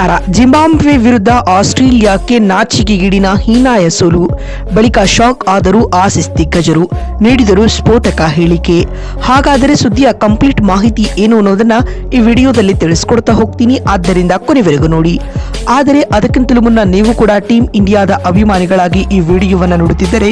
ನಮಸ್ಕಾರ. ಜಿಂಬಾಬ್ವೆ ವಿರುದ್ಧ ಆಸ್ಟ್ರೇಲಿಯಾಕ್ಕೆ ನಾಚಿಕೆಗೀಡಿನ ಹೀನಾಯ ಸೋಲು. ಬಳಿಕ ಶಾಕ್ ಆದರೂ ಆಸಿಸ್ ದಿಗ್ಗಜರು ನೀಡಿದರು ಸ್ಫೋಟಕ ಹೇಳಿಕೆ. ಹಾಗಾದರೆ ಸುದ್ದಿಯ ಕಂಪ್ಲೀಟ್ ಮಾಹಿತಿ ಏನು ಅನ್ನೋದನ್ನ ಈ ವಿಡಿಯೋದಲ್ಲಿ ತಿಳಿಸ್ಕೊಡ್ತಾ ಹೋಗ್ತೀನಿ. ಆದ್ದರಿಂದ ಕೊನೆವರೆಗೂ ನೋಡಿ. ಆದರೆ ಅದಕ್ಕಿಂತಲೂ ಮುನ್ನ ನೀವು ಕೂಡ ಟೀಮ್ ಇಂಡಿಯಾದ ಅಭಿಮಾನಿಗಳಾಗಿ ಈ ವಿಡಿಯೋವನ್ನು ನೋಡುತ್ತಿದ್ದರೆ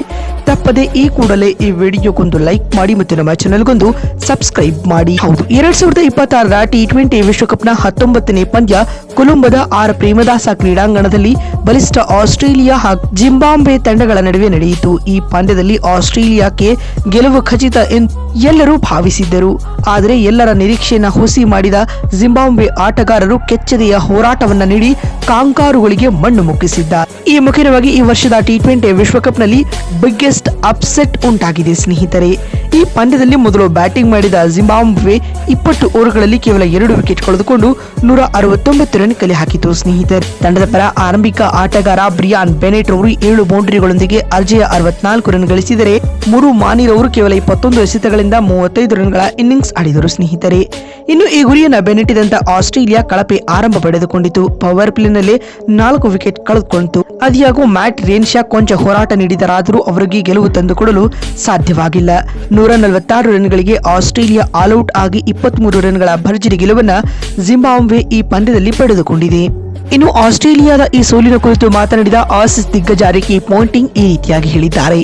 ತಪ್ಪದೆ ಈ ಕೂಡಲೇ ಈ ವಿಡಿಯೋಗೊಂದು ಲೈಕ್ ಮಾಡಿ ಮತ್ತು ನಮ್ಮ ಚಾನೆಲ್ಗೊಂದು ಸಬ್ಸ್ಕ್ರೈಬ್ ಮಾಡಿ. ಹೌದು, ಎರಡ್ ಸಾವಿರದ ಇಪ್ಪತ್ತಾರರ ಟಿ ಟ್ವೆಂಟಿ ವಿಶ್ವಕಪ್ನ ಹತ್ತೊಂಬತ್ತನೇ ಪಂದ್ಯ ಕೊಲಂಬೋದ ಆರ್ ಪ್ರೇಮದಾಸ ಕ್ರೀಡಾಂಗಣದಲ್ಲಿ ಬಲಿಷ್ಠ ಆಸ್ಟ್ರೇಲಿಯಾ ಹಾಗೂ ಜಿಂಬಾಬ್ವೆ ತಂಡಗಳ ನಡುವೆ ನಡೆಯಿತು. ಈ ಪಂದ್ಯದಲ್ಲಿ ಆಸ್ಟ್ರೇಲಿಯಾಕ್ಕೆ ಗೆಲುವು ಖಚಿತ ಎಂದು ಎಲ್ಲರೂ ಭಾವಿಸಿದ್ದರು. ಆದರೆ ಎಲ್ಲರ ನಿರೀಕ್ಷೆಯನ್ನು ಹುಸಿ ಮಾಡಿದ ಜಿಂಬಾಬ್ವೆ ಆಟಗಾರರು ಕೆಚ್ಚದೆಯ ಹೋರಾಟವನ್ನ ನೀಡಿ ಕಾಂಕಾರುಗಳಿಗೆ ಮಣ್ಣು ಮುಕ್ಕಿಸಿದ್ದಾರೆ. ಈ ಮುಖ್ಯವಾಗಿ ಈ ವರ್ಷದ ಟಿ ಟ್ವೆಂಟಿ ವಿಶ್ವಕಪ್ನಲ್ಲಿ ಬಿಗ್ಗೆಸ್ಟ್ ಅಪ್ಸೆಟ್ ಉಂಟಾಗಿದೆ ಸ್ನೇಹಿತರೆ. ಈ ಪಂದ್ಯದಲ್ಲಿ ಮೊದಲು ಬ್ಯಾಟಿಂಗ್ ಮಾಡಿದ ಜಿಂಬಾಬ್ವೆ ಇಪ್ಪತ್ತು ಓವರ್ಗಳಲ್ಲಿ ಕೇವಲ ಎರಡು ವಿಕೆಟ್ ಕಳೆದುಕೊಂಡು ನೂರ ಅರವತ್ತೊಂಬತ್ತು ಕಲೆ ಹಾಕಿತು ಸ್ನೇಹಿತರೆ. ತಂಡದ ಪರ ಆರಂಭಿಕ ಆಟಗಾರ ಬ್ರಿಯಾನ್ ಬೆನೆಟ್ ಅವರು ಏಳು ಬೌಂಡರಿಗಳೊಂದಿಗೆ ಅರ್ಜಯ ಅರವತ್ನಾಲ್ಕು ರನ್ ಗಳಿಸಿದರೆ ಮೂರು ಮಾನಿರ್ ಅವರು ಕೇವಲ ಇಪ್ಪತ್ತೊಂದು ಎಸೆತಗಳಿಂದ ಮೂವತ್ತೈದು ರನ್ಗಳ ಇನ್ನಿಂಗ್ಸ್ ಆಡಿದರು ಸ್ನೇಹಿತರೆ. ಇನ್ನು ಈ ಗುರಿಯನ್ನು ಬೆನ್ನಟ್ಟಿದಂತ ಆಸ್ಟ್ರೇಲಿಯಾ ಕಳಪೆ ಆರಂಭ ಪಡೆದುಕೊಂಡಿತು. ಪವರ್ ಪ್ಲೇನಲ್ಲಿ ನಾಲ್ಕು ವಿಕೆಟ್ ಕಳೆದುಕೊಂಡಿತು ಅದಿಯಾಗೂ ಮ್ಯಾಟ್ ರೇನ್ಶಾ ಕೊಂಚ ಹೋರಾಟ ನೀಡಿದರಾದರೂ ಅವರಿಗೆ ಗೆಲುವು ತಂದುಕೊಡಲು ಸಾಧ್ಯವಾಗಿಲ್ಲ. ನೂರ ನಲವತ್ತಾರು ರನ್ಗಳಿಗೆ ಆಸ್ಟ್ರೇಲಿಯಾ ಆಲ್ಔಟ್ ಆಗಿ ಇಪ್ಪತ್ಮೂರು ರನ್ಗಳ ಭರ್ಜರಿ ಗೆಲುವನ್ನು ಜಿಂಬಾಬ್ವೆ ಈ ಪಂದ್ಯದಲ್ಲಿ ಪಡೆದುಕೊಂಡಿದೆ ಇನ್ನು ಆಸ್ಟ್ರೇಲಿಯಾದ ಈ ಸೋಲಿನ ಕುರಿತು ಮಾತನಾಡಿದ ಆಸಿಸ್ ದಿಗ್ಗಜ ರಿಕಿ ಪಾಯಿಂಟಿಂಗ್ ಈ ರೀತಿಯಾಗಿ ಹೇಳಿದ್ದಾರೆ.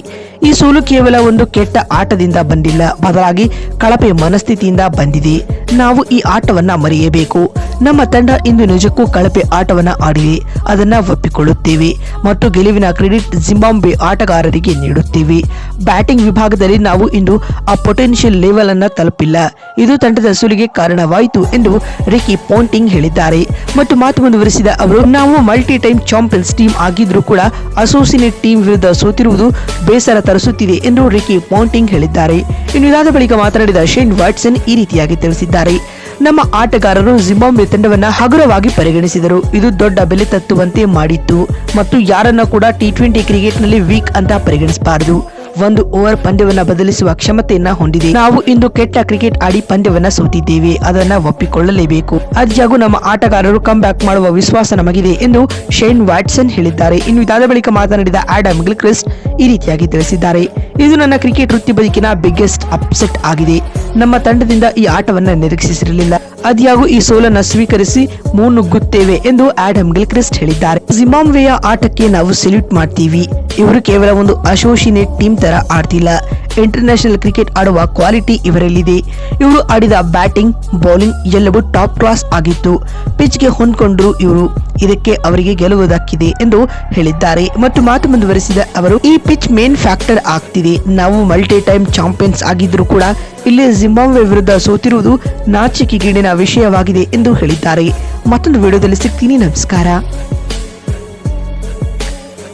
ಈ ಸೋಲು ಕೇವಲ ಒಂದು ಕೆಟ್ಟ ಆಟದಿಂದ ಬಂದಿಲ್ಲ. ಬದಲಾಗಿ ಕಳಪೆ ಮನಸ್ಥಿತಿಯಿಂದ ಬಂದಿದೆ. ನಾವು ಈ ಆಟವನ್ನ ಮರೆಯಬೇಕು. ನಮ್ಮ ತಂಡ ಇಂದು ನಿಜಕ್ಕೂ ಕಳಪೆ ಆಟವನ್ನ ಆಡಿದೆ. ಅದನ್ನ ಒಪ್ಪಿಕೊಳ್ಳುತ್ತೇವೆ. ಮತ್ತು ಗೆಲುವಿನ ಕ್ರೆಡಿಟ್ ಜಿಂಬಾಂಬೆ ಆಟಗಾರರಿಗೆ ನೀಡುತ್ತೇವೆ. ಬ್ಯಾಟಿಂಗ್ ವಿಭಾಗದಲ್ಲಿ ನಾವು ಇಂದು ಆ ಪೊಟೆನ್ಷಿಯಲ್ ಲೆವೆಲ್ ಅನ್ನ ತಲುಪಿಲ್ಲ. ಇದು ತಂಡದ ಸುಲಿಗೆ ಕಾರಣವಾಯಿತು ಎಂದು ರಿಕಿ ಪೋಂಟಿಂಗ್ ಹೇಳಿದ್ದಾರೆ. ಮತ್ತು ಮಾತು ಮುಂದುವರಿಸಿದ ಅವರು, ನಾವು ಮಲ್ಟಿ ಟೈಮ್ ಚಾಂಪಿಯನ್ಸ್ ಟೀಮ್ ಆಗಿದ್ರೂ ಕೂಡ ಅಸೋಸಿಯೇಟ್ ಟೀಮ್ ವಿರುದ್ಧ ಸೋತಿರುವುದು ಬೇಸರ ತರಿಸುತ್ತಿದೆ ಎಂದು ರಿಕಿ ಪೋಂಟಿಂಗ್ ಹೇಳಿದ್ದಾರೆ. ಇನ್ನು ಇದಾದ ಬಳಿಕ ಮಾತನಾಡಿದ ಶೇನ್ ವಾಟ್ಸನ್ ಈ ರೀತಿಯಾಗಿ ತಿಳಿಸಿದ್ದಾರೆ. ನಮ್ಮ ಆಟಗಾರರು ಜಿಂಬಾಬ್ವೆ ತಂಡವನ್ನ ಹಗುರವಾಗಿ ಪರಿಗಣಿಸಿದರು. ಇದು ದೊಡ್ಡ ಬೆಲೆ ತತ್ತುವಂತೆ ಮಾಡಿತ್ತು. ಮತ್ತು ಯಾರನ್ನ ಕೂಡ ಟಿ ಟ್ವೆಂಟಿ ಕ್ರಿಕೆಟ್ನಲ್ಲಿ ವೀಕ್ ಅಂತ ಪರಿಗಣಿಸಬಾರದು. ಒಂದು ಓವರ್ ಪಂದ್ಯವನ್ನ ಬದಲಿಸುವ ಕ್ಷಮತೆಯನ್ನ ಹೊಂದಿದೆ. ನಾವು ಇಂದು ಕೆಟ್ಟ ಕ್ರಿಕೆಟ್ ಆಡಿ ಪಂದ್ಯವನ್ನ ಸೋತಿದ್ದೇವೆ. ಅದನ್ನ ಒಪ್ಪಿಕೊಳ್ಳಲೇಬೇಕು. ಅದ್ಯಾಗೂ ನಮ್ಮ ಆಟಗಾರರು ಕಮ್ ಬ್ಯಾಕ್ ಮಾಡುವ ವಿಶ್ವಾಸ ನಮಗಿದೆ ಎಂದು ಶೇನ್ ವ್ಯಾಟ್ಸನ್ ಹೇಳಿದ್ದಾರೆ. ಇನ್ನು ಇದಾದ ಬಳಿಕ ಮಾತನಾಡಿದ ಆಡಮ್ ಗಿಲ್ಕ್ರಿಸ್ಟ್ ಈ ರೀತಿಯಾಗಿ ತಿಳಿಸಿದ್ದಾರೆ. ಇದು ನನ್ನ ಕ್ರಿಕೆಟ್ ವೃತ್ತಿ ಬದುಕಿನ ಬಿಗ್ಗೆಸ್ಟ್ ಅಪ್ಸೆಟ್ ಆಗಿದೆ. ನಮ್ಮ ತಂಡದಿಂದ ಈ ಆಟವನ್ನ ನಿರೀಕ್ಷಿಸಿರಲಿಲ್ಲ. ಅದ್ಯಾಗೂ ಈ ಸೋಲನ್ನ ಸ್ವೀಕರಿಸಿ ಮುನ್ನುಗ್ಗುತ್ತೇವೆ ಎಂದು ಆಡಮ್ ಗಿಲ್ಕ್ರಿಸ್ಟ್ ಹೇಳಿದ್ದಾರೆ. ಜಿಂಬಾಬ್ವೆಯ ಆಟಕ್ಕೆ ನಾವು ಸೆಲ್ಯೂಟ್ ಮಾಡ್ತೀವಿ. ಇವರು ಕೇವಲ ಒಂದು ಅಶೋಷಿನೇಟ್ ಟೀಮ್ ತರ ಆಡ್ತಿಲ್ಲ. ಇಂಟರ್ನ್ಯಾಷನಲ್ ಕ್ರಿಕೆಟ್ ಆಡುವ ಕ್ವಾಲಿಟಿ ಇವರಲ್ಲಿದೆ. ಇವರು ಆಡಿದ ಬ್ಯಾಟಿಂಗ್ ಬೌಲಿಂಗ್ ಎಲ್ಲವೂ ಟಾಪ್ ಕ್ಲಾಸ್ ಆಗಿತ್ತು. ಪಿಚ್ಗೆ ಹೊಂದ್ಕೊಂಡ್ರು ಇವರು. ಇದಕ್ಕೆ ಅವರಿಗೆ ಗೆಲುವು ದಕ್ಕಿದೆ ಎಂದು ಹೇಳಿದ್ದಾರೆ. ಮತ್ತು ಮಾತು ಮುಂದುವರೆಸಿದ ಅವರು, ಈ ಪಿಚ್ ಮೇನ್ ಫ್ಯಾಕ್ಟರ್ ಆಗ್ತಿದೆ. ನಾವು ಮಲ್ಟಿ ಟೈಮ್ ಚಾಂಪಿಯನ್ಸ್ ಆಗಿದ್ರು ಕೂಡ ಇಲ್ಲಿ ಜಿಂಬಾಬ್ವೆ ವಿರುದ್ಧ ಸೋತಿರುವುದು ನಾಚಿಕೆಗೀಡಿನ ವಿಷಯವಾಗಿದೆ ಎಂದು ಹೇಳಿದ್ದಾರೆ. ಮತ್ತೊಂದು ವಿಡಿಯೋದಲ್ಲಿ ಸಿಗ್ತೀನಿ. ನಮಸ್ಕಾರ.